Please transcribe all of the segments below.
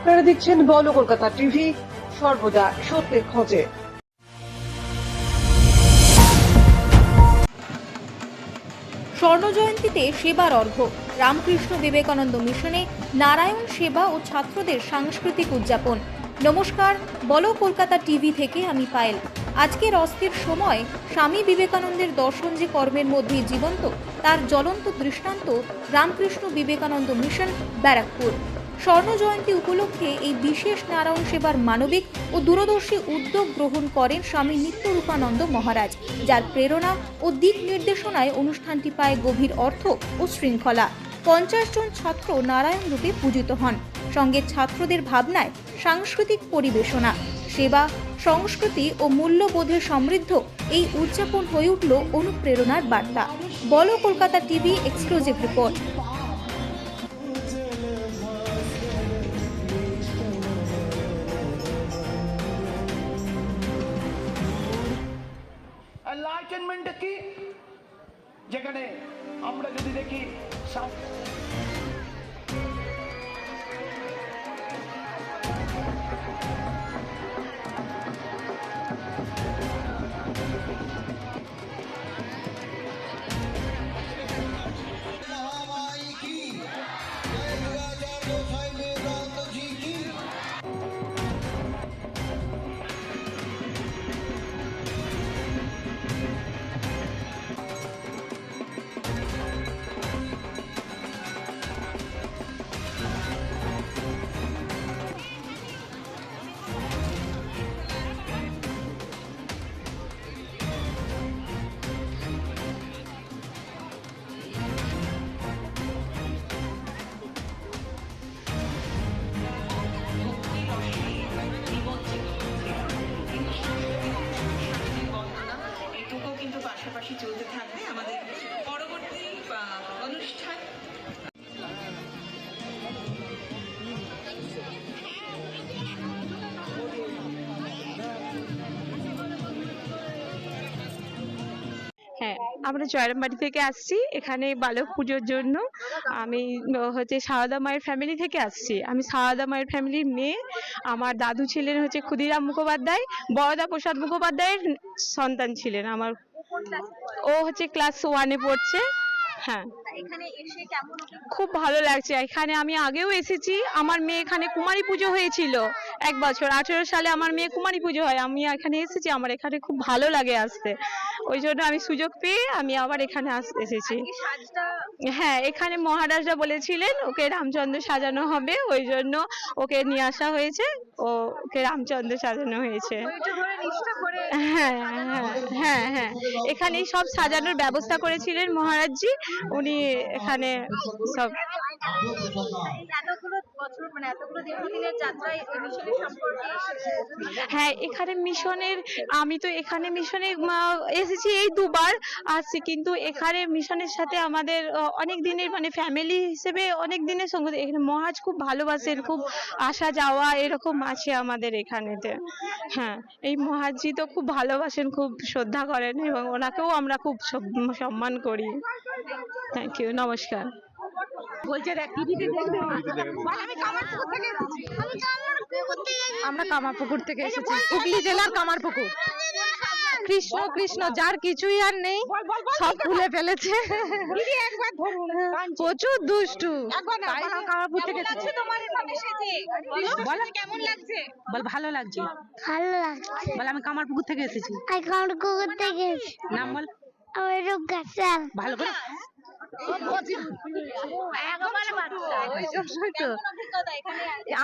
আপনারা দেখছেন বলো কলকাতা টিভি, সর্বদা সত্যের খোঁজে। স্বর্ণজয়ন্তীতে সেবার অর্ঘ্য রামকৃষ্ণ বিবেকানন্দ মিশনে নারায়ণ সেবা ও ছাত্রদের সাংস্কৃতিক উদযাপন। নমস্কার, বলো কলকাতা টিভি থেকে আমি পায়েল। আজকের অস্থির সময়, স্বামী বিবেকানন্দের দর্শন যে কর্মের মধ্যে জীবন্ত, তার জ্বলন্ত দৃষ্টান্ত রামকৃষ্ণ বিবেকানন্দ মিশন, ব্যারাকপুর। স্বর্ণ জয়ন্তী উপলক্ষে এই বিশেষ নারায়ণ সেবার মানবিক ও দূরদর্শী উদ্যোগ গ্রহণ করেন স্বামী নিত্যরূপানন্দ মহারাজ, যার প্রেরণা ও দিক নির্দেশনায় অনুষ্ঠানটি পায় গভীর অর্থ ও শৃঙ্খলা। পঞ্চাশ জন ছাত্র নারায়ণ রূপে পূজিত হন। সঙ্গে ছাত্রদের ভাবনায় সাংস্কৃতিক পরিবেশনা, সেবা, সংস্কৃতি ও মূল্যবোধে সমৃদ্ধ এই উদযাপন হয়ে উঠল অনুপ্রেরণার বার্তা। বলো Kolkata TV exclusive report. Enlightenment কি? যেখানে আমরা যদি দেখি আমরা জয়রামবাড়ি থেকে আসছি, এখানে বালক পুজোর জন্য। আমি হচ্ছে সারদা মায়ের ফ্যামিলি থেকে আসছি। আমি সারদা মায়ের ফ্যামিলির মেয়ে, আমার দাদু ছিলেন হচ্ছে ক্ষুদিরাম মুখোপাধ্যায়, বরদা প্রসাদ মুখোপাধ্যায়ের সন্তান ছিলেন আমার। ও হচ্ছে ক্লাস ওয়ানে পড়ছে হ্যাঁ। খুব ভালো লাগছে। এখানে আমি আগেও এসেছি, আমার মেয়ে এখানে কুমারী পুজো হয়েছিল এক বছর। আঠেরো সালে আমার মেয়ে কুমারী পুজো হয়, আমি এখানে এসেছি, আমার এখানে খুব ভালো লাগে আসতে। ওই জন্য আমি সুযোগ পেয়ে আমি আবার এখানে আস- এসেছি। হ্যাঁ এখানে মহারাজরা বলেছিলেন ওকে রামচন্দ্র সাজানো হবে ওই জন্য ওকে নিয়ে আসা হয়েছে ও ওকে রামচন্দ্র সাজানো হয়েছে। হ্যাঁ হ্যাঁ হ্যাঁ হ্যাঁ। এখানেই সব সাজানোর ব্যবস্থা করেছিলেন মহারাজজি উনি এখানে সব মানে হ্যাঁ এখানে মিশনের, আমি তো এখানে মিশনে এসেছি এই দুবার আসছি কিন্তু এখানে মিশনের সাথে আমাদের অনেক দিনের মানে ফ্যামিলি হিসেবে অনেক দিনের সঙ্গে, এখানে মহাজ খুব ভালোবাসেন, খুব আসা যাওয়া এরকম আছে আমাদের এখানেতে। হ্যাঁ এই মহাজি তো খুব ভালোবাসেন, খুব শ্রদ্ধা করেন এবং ওনাকেও আমরা খুব সম্মান করি। থ্যাংক ইউ নমস্কার। বলছে দেখ টিভিতে দেখবে। আমি কামারপুকুর থেকে এসেছি। আমি কামারপুকুর থেকে আমরা কামারপুকুর থেকে এসেছি। হুগলি জেলার কামারপুকুর। কৃষ্ণ কৃষ্ণ যার কিছুই আর নেই সব ভুলে ফেলেছে। একবার ধরুন প্রচুর দুষ্টু। কামারপুর থেকে কেমন লাগছে তোমার এখানে এসেছে? বলো। কেমন লাগছে? বল ভালো লাগছে। ভালো লাগছে। বল আমি কামারপুকুর থেকে এসেছি। কুকুর থেকে এসেছি। নাম বল। আমি রূপগাছাল ভালো করে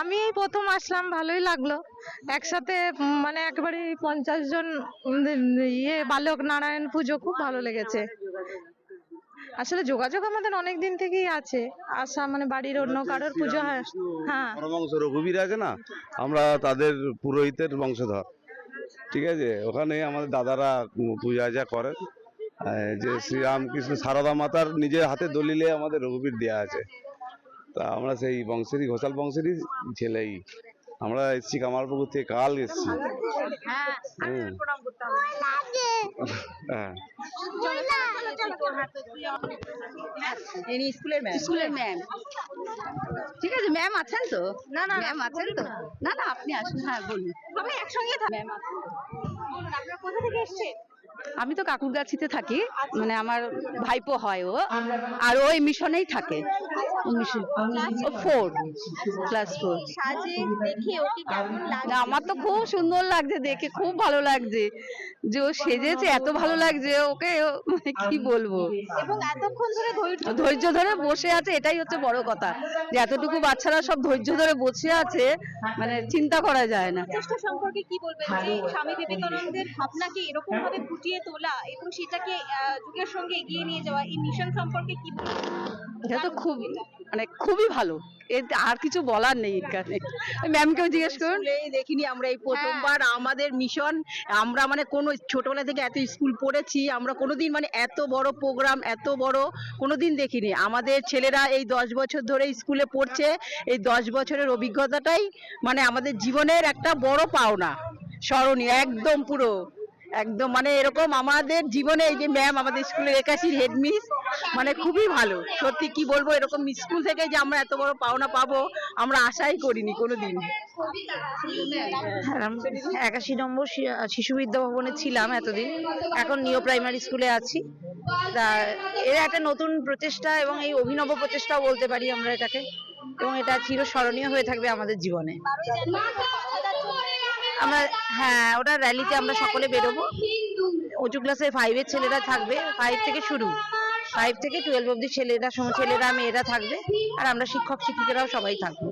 আমি এই প্রথম আসলাম ভালোই লাগল। একসাথে মানে একেবারে পঞ্চাশ জন ইয়ে বালক নারায়ণ পুজো খুব ভালো লেগেছে। আসলে যোগাযোগ আমাদের অনেক দিন থেকেই আছে। আসা মানে বাড়ির অন্য কারোর পুজো হ্যাঁ রঘুবীর আছে না? আমরা তাদের পুরোহিতের বংশধর। ঠিক আছে? ওখানে আমাদের দাদারা পূজা আজা করেন। যে শ্রীরামকৃষ্ণ সারদা মাতার নিজের হাতে দলিলে আমাদের রঘুবীর দেয়া আছে। তা আমরা সেই বংশেরই ঘোষাল বংশেরই ছেলেই। আমরা এসছি কামারপুকুর থেকে কাল এসছি। হ্যাঁ ইনি স্কুলের ম্যাম। স্কুলের ম্যাম। ঠিক আছে ম্যাম আছেন তো? না না ম্যাম আছেন তো? না না আপনি আসুন। হ্যাঁ বলুন। সবাই একসঙ্গে ম্যাম আমি তো কাকুরগাছিতে থাকি মানে আমার ভাইপো হয় ও আর ওই মিশনেই থাকে। ফোর ক্লাস ফোর আমার তো খুব সুন্দর লাগছে দেখে খুব ভালো লাগছে। যে ও সেজেছে এত ভালো লাগছে ওকে ও- মানে কি বলব? এবং এতক্ষণ ধরে ধৈর্য ধৈর্য ধরে বসে আছে এটাই হচ্ছে বড় কথা। যে এতটুকু বাচ্চারা সব ধৈর্য ধরে বসে আছে মানে চিন্তা করা যায় না। সম্পর্কে কি বলবেন? স্বামী বিবেকানন্দের ভাবনাকে এরকম ভাবে ফুটিয়ে তোলা এবং সেটাকে আহ, যুগের সঙ্গে এগিয়ে নিয়ে যাওয়া এই মিশন সম্পর্কে কি এটা তো খুব মানে খুবই ভালো। এর আর কিছু বলার নেই এখানে ম্যামকেও জিজ্ঞেস করুন। দেখিনি আমরা এই প্রথমবার আমাদের মিশন আমরা মানে কোনো ছোটবেলা থেকে এত স্কুল পড়েছি আমরা কোনোদিন মানে এত বড় প্রোগ্রাম এত বড় কোনোদিন দেখিনি। আমাদের ছেলেরা এই দশ বছর ধরে স্কুলে পড়ছে। এই দশ বছরের অভিজ্ঞতাটাই মানে আমাদের জীবনের একটা বড় পাওনা। স্মরণীয় একদম পুরো। একদম মানে এরকম আমাদের জীবনে এই যে ম্যাম আমাদের স্কুলের একাশির হেডমিস মানে খুবই ভালো। সত্যি কি বলব, এরকম স্কুল থেকে যে আমরা এত বড় পাওনা পাবো, আমরা আশাই করিনি কোনোদিন। একাশি নম্বর শিশু বিদ্যা ভবনে ছিলাম এতদিন। এখন নিও প্রাইমারি স্কুলে আছি। তা, এর একটা নতুন প্রচেষ্টা এবং এই অভিনব প্রচেষ্টাও বলতে পারি আমরা এটাকে। এবং এটা চিরস্মরণীয় হয়ে থাকবে আমাদের জীবনে। আমরা হ্যাঁ ওটা র্যালিতে আমরা সকলে বেরোবো। উঁচু ক্লাসে ফাইভের ছেলেরা থাকবে। ফাইভ থেকে শুরু। ফাইভ থেকে টুয়েলভ অব্দি ছেলেরা ছেলেরা, মেয়েরা থাকবে। আর আমরা শিক্ষক, শিক্ষিকারাও সবাই থাকব।